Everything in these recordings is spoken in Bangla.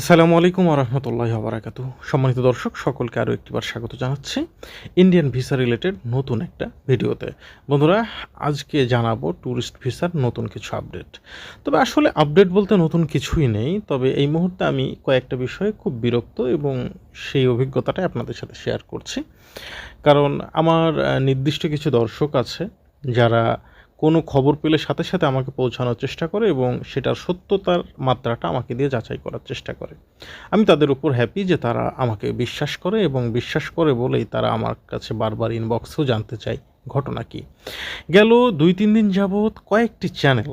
আসসালামু আলাইকুম আরহামতুল্লাহ আবরাকাতু সম্মানিত দর্শক, সকলকে আরও একটিবার স্বাগত জানাচ্ছি ইন্ডিয়ান ভিসা রিলেটেড নতুন একটা ভিডিওতে। বন্ধুরা, আজকে জানাব ট্যুরিস্ট ভিসার নতুন কিছু আপডেট। তবে আসলে আপডেট বলতে নতুন কিছুই নেই, তবে এই মুহূর্তে আমি কয়েকটা বিষয়ে খুব বিরক্ত এবং সেই অভিজ্ঞতাটা আপনাদের সাথে শেয়ার করছি। কারণ আমার নির্দিষ্ট কিছু দর্শক আছে যারা কোনো খবর পেলে সাথে সাথে আমাকে পৌঁছানোর চেষ্টা করে এবং সেটার সত্যতার মাত্রাটা আমাকে দিয়ে যাচাই করার চেষ্টা করে। আমি তাদের উপর হ্যাপি যে তারা আমাকে বিশ্বাস করে এবং বিশ্বাস করে বলেই তারা আমার কাছে বারবার ইনবক্সেও জানতে চায় ঘটনা কি। গেল দুই তিন দিন যাবৎ কয়েকটি চ্যানেল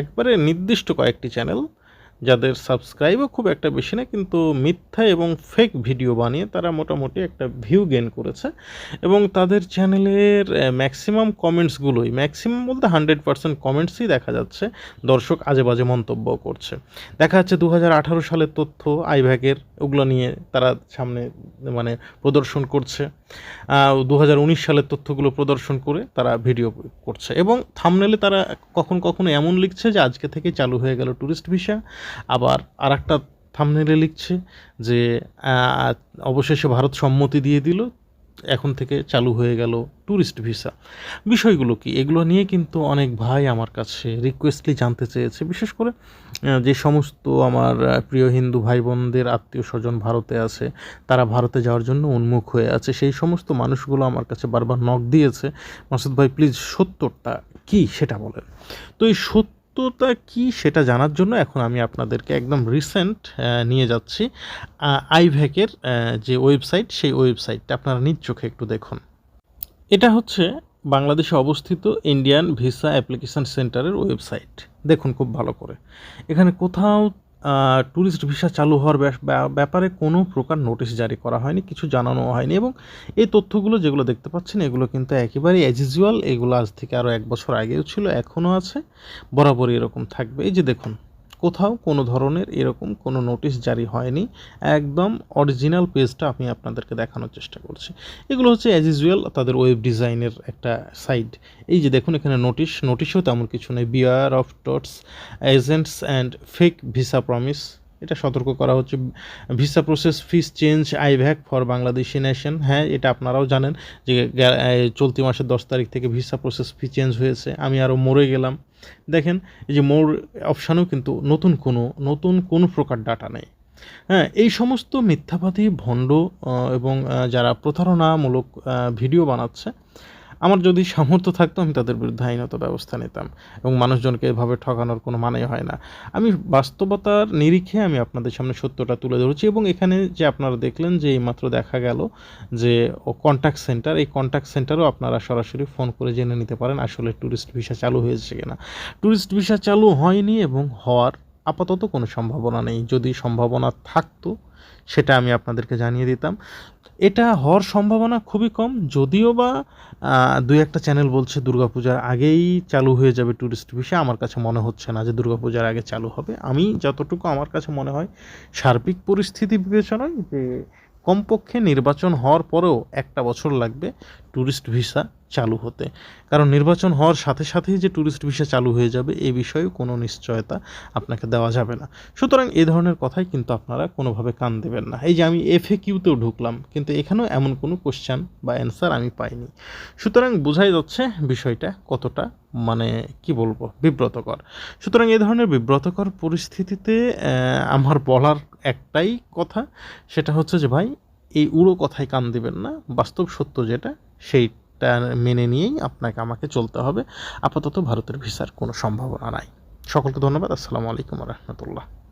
একবারে নির্দিষ্ট কয়েকটি চ্যানেল যাদের সাবস্ক্রাইবও খুব একটা বেশি না, কিন্তু মিথ্যা এবং ফেক ভিডিও বানিয়ে তারা মোটামুটি একটা ভিউ গেন করেছে এবং তাদের চ্যানেলের ম্যাক্সিমাম কমেন্টসগুলোই ম্যাক্সিমাম বলতে হান্ড্রেড পার্সেন্ট কমেন্টসই দেখা যাচ্ছে, দর্শক আজে বাজে মন্তব্য করছে। দেখা যাচ্ছে দু হাজার আঠারো সালের তথ্য আইভ্যাগের ওগুলো নিয়ে তারা সামনে মানে প্রদর্শন করছে। দু হাজার উনিশ সালের তথ্যগুলো প্রদর্শন করে তারা ভিডিও করছে এবং থামনেলে তারা কখন কখনো এমন লিখছে যে আজকে থেকে চালু হয়ে গেল ট্যুরিস্ট ভিসা আবার আর একটা থামনেলে লিখছে যে অবশেষে ভারত সম্মতি দিয়ে দিল, এখন থেকে চালু হয়ে গেল ট্যুরিস্ট ভিসা বিষয়গুলো কি? এগুলো নিয়ে কিন্তু অনেক ভাই আমার কাছে রিকোয়েস্টলি জানতে চেয়েছে। বিশেষ করে যে সমস্ত আমার প্রিয় হিন্দু ভাই বোনদের আত্মীয় স্বজন ভারতে আছে, তারা ভারতে যাওয়ার জন্য উন্মুখ হয়ে আছে। সেই সমস্ত মানুষগুলো আমার কাছে বারবার নক দিয়েছে। মাসুদ ভাই প্লিজ সত্যটা কি সেটা বলেন। তো এই সত্যতা কি সেটা জানার জন্য এখন আমি আপনাদেরকে একদম রিসেন্ট নিয়ে যাচ্ছি। আইভ্যাকের যে ওয়েবসাইট সেই ওয়েবসাইটটা আপনারা নিজ চোখে একটু দেখুন। এটা হচ্ছে বাংলাদেশে অবস্থিত ইন্ডিয়ান ভিসা অ্যাপ্লিকেশান সেন্টারের ওয়েবসাইট দেখুন খুব ভালো করে। এখানে কোথাও ট্যুরিস্ট ভিসা চালু হওয়ার ব্যাপারে কোনো প্রকার নোটিশ জারি করা হয়নি, কিছু জানানো হয়নি এবং এই তথ্যগুলো যেগুলো দেখতে পাচ্ছেন, এগুলো কিন্তু একেবারেই অ্যাজ ইউজুয়াল এগুলো আজ থেকে আরও এক বছর আগেও ছিল, এখনও আছে, বরাবরই এরকম থাকবে। এই যে দেখুন কোথাও কোনো ধরনের এরকম কোনো নোটিশ জারি হয়নি। একদম অরিজিনাল পেজটা আমি আপনাদেরকে দেখানোর চেষ্টা করছি। এগুলো হচ্ছে অ্যাজ ইউজুয়াল তাদের ওয়েব ডিজাইনের একটা সাইট এই যে দেখুন এখানে নোটিশ নোটিশও তেমন কিছু নেই। Beware of touts agents and fake visa promise এটা সতর্ক করা হচ্ছে। Visa process fees change IVAC for Bangladeshi nation হ্যাঁ এটা আপনারাও জানেন যে চলতি মাসের দশ তারিখ থেকে ভিসা প্রসেস ফি চেঞ্জ হয়েছে। আমি আরও মরে গেলাম। দেখেন, এই যে মোর অপশানেও কিন্তু নতুন কোনো নতুন কোনো প্রকার ডাটা নেই। হ্যাঁ এই সমস্ত মিথ্যাবাদী ভণ্ড এবং যারা প্রতারণামূলক ভিডিও বানাচ্ছে আমার যদি সামর্থ্য থাকতো, আমি তাদের বিরুদ্ধে আইনত ব্যবস্থা নিতাম এবং মানুষজনকে এভাবে ঠকানোর কোনো মানে হয় না। আমি বাস্তবতার নিরিখে আমি আপনাদের সামনে সত্যটা তুলে ধরেছি এবং এখানে যে আপনারা দেখলেন যে এইমাত্র দেখা গেল যে কন্ট্যাক্ট সেন্টার এই কন্ট্যাক্ট সেন্টারও আপনারা সরাসরি ফোন করে জেনে নিতে পারেন আসলে ট্যুরিস্ট ভিসা চালু হয়েছে কিনা। ট্যুরিস্ট ভিসা চালু হয়নি এবং হওয়ার আপাতত কোনো সম্ভাবনা নেই। যদি সম্ভাবনা থাকতো, সেটা আমি আপনাদেরকে জানিয়ে দিতাম। এটা হওয়ার সম্ভাবনা খুবই কম, যদিও বা দুই একটা চ্যানেল বলছে দুর্গাপূজার আগেই চালু হয়ে যাবে ট্যুরিস্ট ভিসা আমার কাছে মনে হচ্ছে না যে দুর্গাপূজার আগে চালু হবে। আমি যতটুকু আমার কাছে মনে হয়, সার্বিক পরিস্থিতি বিবেচনায় যে, কমপক্ষে নির্বাচন হওয়ার পরেও একটা বছর লাগবে। ট্যুরিস্ট ভিসা চালু হতে। কারণ নির্বাচন হওয়ার সাথে সাথেই যে ট্যুরিস্ট ভিসা চালু হয়ে যাবে, এ বিষয়ে কোনো নিশ্চয়তা আপনাকে দেওয়া যাবে না। সুতরাং এই ধরনের কথাই কিন্তু আপনারা কোনোভাবে কান দেবেন না। এই যে আমি এফএ কিউতেও ঢুকলাম, কিন্তু এখানেও এমন কোনো কোশ্চেন বা অ্যান্সার আমি পাইনি। সুতরাং বোঝাই যাচ্ছে বিষয়টা কতটা মানে কি বলব, বিব্রতকর। সুতরাং এই ধরনের বিব্রতকর পরিস্থিতিতে আমার বলার একটাই কথা, সেটা হচ্ছে যে ভাই, এই উড়ো কথায় কান দিবেন না। বাস্তব সত্য যেটা সেইটা মেনে নিয়েই আপনাকে, আমাকে চলতে হবে। আপাতত ভারতের ভিসার কোনো সম্ভাবনা নাই। সকলকে ধন্যবাদ। আসসালামু আলাইকুম রহমতুল্লাহ।